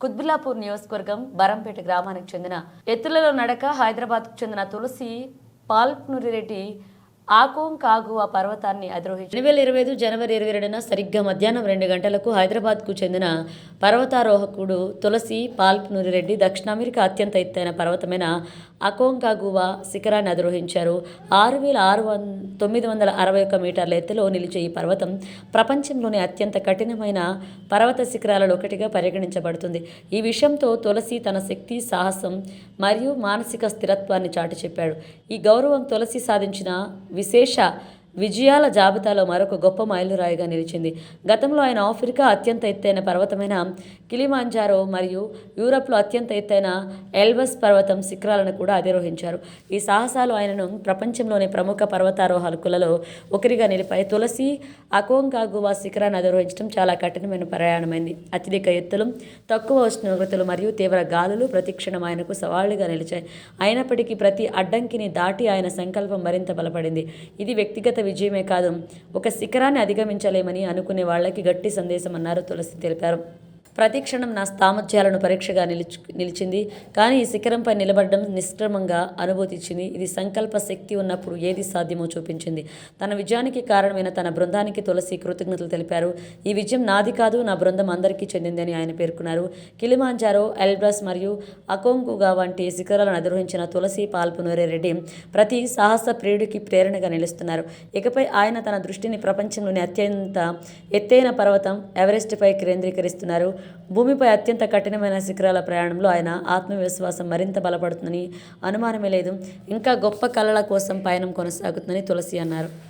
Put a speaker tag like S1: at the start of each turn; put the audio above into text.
S1: కుత్బుల్లాపూర్ నియోజకవర్గం బరంపేట గ్రామానికి చెందిన ఎత్తులలో నడక హైదరాబాద్కు చెందిన తులసి పాల్పునురిరెడ్డి ఆకోం కాగువా పర్వతాన్ని అధిరోహించి రెండు వేల ఇరవై ఐదు జనవరి ఇరవై రెండున సరిగ్గా మధ్యాహ్నం రెండు గంటలకు హైదరాబాద్కు చెందిన పర్వతారోహకుడు తులసి పాల్పునురిరెడ్డి దక్షిణ అమెరికా అత్యంత ఎత్తైన పర్వతమైన అకోంకాగువా శిఖరాన్ని అధిరోహించారు. ఆరు వేల ఆరు వం తొమ్మిది వందల అరవై ఒక్క మీటర్ల ఎత్తులో నిలిచే ఈ పర్వతం ప్రపంచంలోని అత్యంత కఠినమైన పర్వత శిఖరాలలో ఒకటిగా పరిగణించబడుతుంది. ఈ విషయంతో తులసి తన శక్తి సాహసం మరియు మానసిక స్థిరత్వాన్ని చాటి చెప్పాడు ఈ గౌరవం తులసి సాధించిన విశేష విజయాల జాబితాలో మరొక గొప్ప మైలురాయిగా నిలిచింది. గతంలో ఆయన ఆఫ్రికా అత్యంత ఎత్తైన పర్వతమైన కిలిమాంజారో మరియు యూరప్లో అత్యంత ఎత్తైన ఎల్బస్ పర్వతం శిఖరాలను కూడా అధిరోహించారు. ఈ సాహసాలు ఆయనను ప్రపంచంలోని ప్రముఖ పర్వతారోహకులలో ఒకరిగా నిలిపాయి. తులసి అకోంకాగువా శిఖరాన్ని అధిరోహించడం చాలా కఠినమైన ప్రయాణమైంది. అత్యధిక ఎత్తులు తక్కువ ఉష్ణోగ్రతలు మరియు తీవ్ర గాలులు ప్రతిక్షణం ఆయనకు సవాళ్ళుగా నిలిచాయి. అయినప్పటికీ ప్రతి అడ్డంకిని దాటి ఆయన సంకల్పం మరింత బలపడింది. ఇది వ్యక్తిగత విజయమే కాదు ఒక శిఖరాన్ని అధిగమించలేమని అనుకునే వాళ్ళకి గట్టి సందేశం అన్నారు తులసి తెలిపారు. ప్రతి క్షణం నా సామర్థ్యాలను పరీక్షగా నిలిచి నిలిచింది. కానీ ఈ శిఖరంపై నిలబడడం నిష్క్రమంగా అనుభూతి ఇచ్చింది ఇది సంకల్ప శక్తి ఉన్నప్పుడు ఏది సాధ్యమో చూపించింది. తన విజయానికి కారణమైన తన బృందానికి తులసి కృతజ్ఞతలు తెలిపారు. ఈ విజయం నాది కాదు నా బృందం అందరికీ చెందిందని ఆయన పేర్కొన్నారు. కిలిమాంజారో ఎల్బ్రస్ మరియు అకోంగుగా వంటి శిఖరాలను అధిరోహించిన తులసి పాల్పునూరే రెడ్డి ప్రతి సాహస ప్రియుడికి ప్రేరణగా నిలుస్తున్నారు. ఇకపై ఆయన తన దృష్టిని ప్రపంచంలోని అత్యంత ఎత్తైన పర్వతం ఎవరెస్ట్పై కేంద్రీకరిస్తున్నారు. భూమిపై అత్యంత కఠినమైన శిఖరాల ప్రయాణంలో ఆయన ఆత్మవిశ్వాసం మరింత బలపడుతుందని అనుమానమే లేదు. ఇంకా గొప్ప కళల కోసం పయనం కొనసాగుతుందని తులసి అన్నారు.